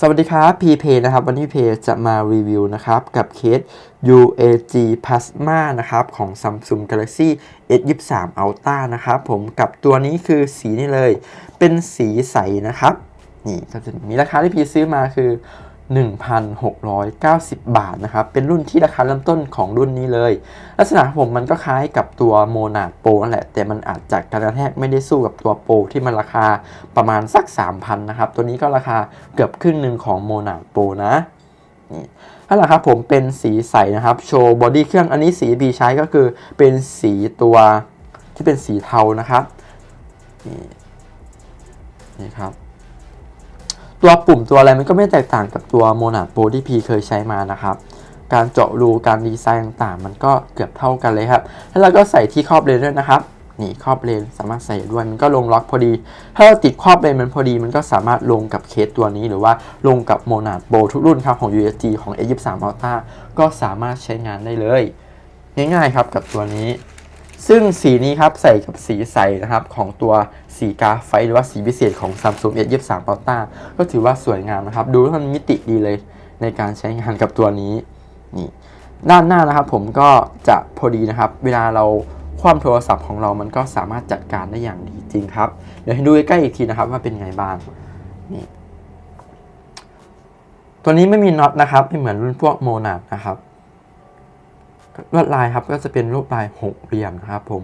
สวัสดีครับพีเพนะครับ วันนี้เพจะมารีวิวนะครับ กับเคส UAG Plasma นะครับ ของ Samsung Galaxy S23 Ultra นะครับผมกับตัวนี้คือสีนี่เลย เป็นสีใสนะครับ นี่ก็จะมีราคาที่พีซื้อมาคือ 1,690 บาทนะครับ เป็นรุ่นที่ราคาเริ่มต้นของรุ่นนี้เลย ลักษณะผมมันก็คล้ายกับตัวโมนาโปรนั่นแหละ แต่มันอาจจะการกระแทกไม่ได้สู้กับตัวโปรที่มันราคาประมาณสัก 3,000 นะครับ ตัวนี้ก็ราคาเกือบครึ่งหนึ่งของโมนาโปรนะนี่นั่นแหละครับผมเป็นสีใสนะครับ โชว์บอดี้เครื่องอันนี้สีบีใช้ก็คือเป็นสีตัวที่เป็นสีเทานะครับ นี่นี่ครับ ตัวปุ่มตัวอะไรมันก็ไม่แตกต่างกับตัวโมนาโปที่พีเคยใช้มานะครับ การเจาะรูการดีไซน์ต่างๆ มันก็เกือบเท่ากันเลยครับ แล้วเราก็ใส่ที่ครอบเลนด้วยนะครับนี่ครอบเลนสามารถใส่ด้วยมันก็ลงล็อกพอดี ถ้าเราติดครอบเลนมันพอดี มันก็สามารถลงกับเคสตัวนี้ หรือว่าลงกับโมนาโปทุกรุ่นครับของ USG ของ A23 Ultra ก็สามารถใช้งานได้เลย ง่ายๆครับกับตัวนี้ ซึ่งสีนี้ครับใส่กับสีใสนะครับของตัวสีกาไฟหรือว่าสีพิเศษของ Samsung S23 Ultra ก็ถือว่าสวยงามนะครับ ดูแล้วมันมิติดีเลยในการใช้งานกับตัวนี้นี่ด้านหน้านะครับผมก็จะพอดีนะครับ เวลาเราคว่ำโทรศัพท์ของเรามันก็สามารถจัดการได้อย่างดีจริงครับ เดี๋ยวให้ดูใกล้อีกทีนะครับว่าเป็นไงบ้างนี่ตัวนี้ไม่มีน็อตนะครับไม่เหมือนรุ่นพวกโมนานะครับ ลวดลายครับก็จะเป็นรูปลายหกเหลี่ยมนะครับผม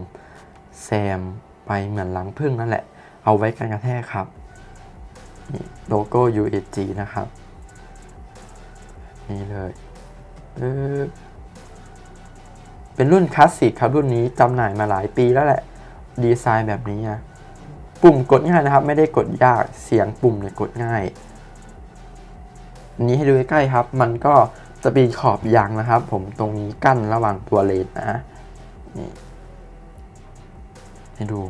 แซมไปเหมือนหลังพึ่งนั่นแหละ เอาไว้กันกระแทกครับโลโก้ UAG นะครับ นี่เลยเป็นรุ่นคลาสสิกครับรุ่นนี้จำหน่ายมาหลายปีแล้วแหละ ดีไซน์แบบนี้นะปุ่มกดง่ายนะครับ ไม่ได้กดยากเสียงปุ่มเนี่ยกดง่ายนนี้ให้ดูใกล้ๆครับ มันก็ จะมีขอบยางนะครับ ผมตรงนี้กั้นระหว่างตัวเลนนะนี่ให้ดู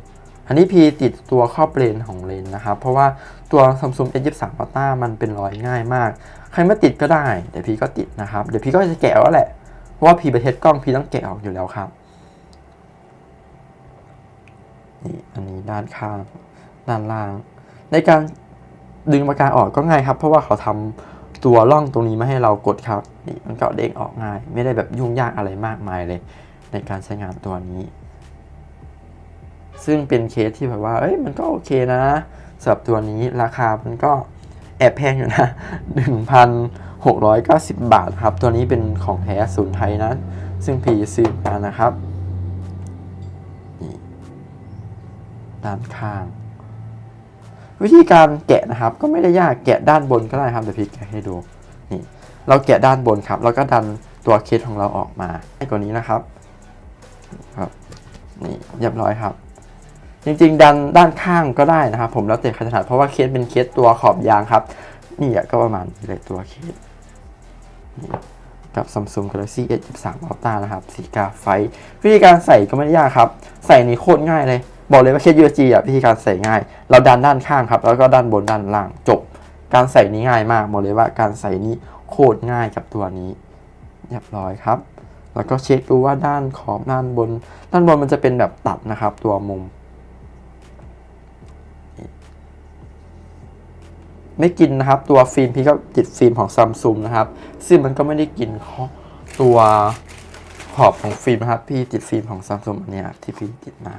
อันนี้พีติดตัวครอบเลนของเลนนะครับ เพราะว่าตัว Samsung S23 Ultra มันเป็นรอยง่ายมาก ใครไม่ติดก็ได้ เดี๋ยวพีก็ติดนะครับ เดี๋ยวพีก็จะแกะแล้วแหละ เพราะว่าพีไปเทสกล้องพีต้องแกะออกอยู่แล้วครับ นี่อันนี้ด้านข้าง ด้านล่าง ในการดึงปากกาออกก็ง่ายครับ เพราะว่าเขาทำ ตัวร่องตรงนี้มาให้เรากดครับนี่มันก็เด้งออกง่าย ไม่ได้แบบยุ่งยากอะไรมากมายเลย ในการใช้งานตัวนี้ ซึ่งเป็นเคสที่แบบว่าเอ้ยมันก็โอเคนะสำหรับตัวนี้ราคามันก็แอบแพงอยู่นะ 1,690 บาทครับ ตัวนี้เป็นของแท้ศูนย์ไทยนะ ซึ่งพีซื้อมานะครับ นี่ ด้านข้าง วิธีการแกะนะครับ ก็ไม่ได้ยากแกะด้านบนก็ได้ครับเดี๋ยวพี่แกะให้ดูนี่เราแกะด้านบนครับ แล้วก็ดันตัวเคสของเราออกมาให้กว่านี้นะครับครับนี่เรียบร้อยครับ จริงๆ ดันด้านข้างก็ได้นะครับ ผมแล้วแต่ใครถนัดเพราะว่าเคสเป็นเคสตัวขอบยางครับ นี่ก็ประมาณเลยตัวเคสกับ Samsung Galaxy S23 Ultra นะครับสีกาไฟ วิธีการใส่ก็ไม่ได้ยากครับ ใส่นี่โคตรง่ายเลย บอกเลยว่าเคส USG อะวิธีการใส่ง่าย เราดันด้านข้างครับ แล้วก็ด้านบนด้านล่างจบ การใส่นี้ง่ายมาก บอกเลยว่าการใส่นี้โคตรง่ายกับตัวนี้เรียบร้อยครับ แล้วก็เช็คดูว่าด้านขอบด้านบน ด้านบนมันจะเป็นแบบตัดนะครับ ตัวมุม ไม่กินนะครับ ตัวฟิล์มพี่ก็ติดฟิล์มของซัมซุงนะครับ ซึ่งมันก็ไม่ได้กินตัวขอบของฟิล์มนะครับ พี่ติดฟิล์มของซัมซุงอันนี้ที่พี่ติดมา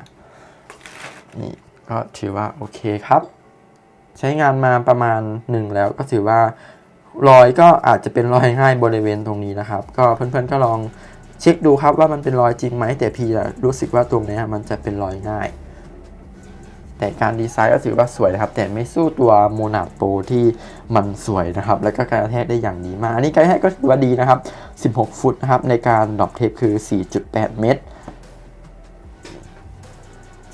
นี่ก็ถือว่าโอเคครับ ใช้งานมาประมาณหนึ่งแล้วก็ถือว่ารอยก็อาจจะเป็นรอยง่ายบริเวณตรงนี้นะครับ ก็เพื่อนๆก็ลองเช็คดูครับว่ามันเป็นรอยจริงไหมแต่พี่รู้สึกว่าตรงนี้มันจะเป็นรอยง่าย แต่การดีไซน์ก็ถือว่าสวยนะครับ แต่ไม่สู้ตัวโมนาโปรที่มันสวยนะครับ แล้วก็การแทกได้อย่างดีมาก อันนี้การแทกก็ถือว่าดีนะครับ 16 ฟุตนะครับในการดรอปเทปคือ 4.8 เมตร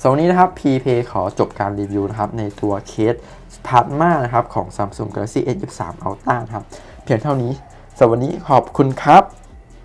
สำหรับวันนี้นะครับ PP ขอจบการรีวิวนะครับในตัวเคสพาร์มานะครับของ Samsung Galaxy S23 Ultra ครับ เพียงเท่านี้สำหรับวันนี้ขอบคุณครับ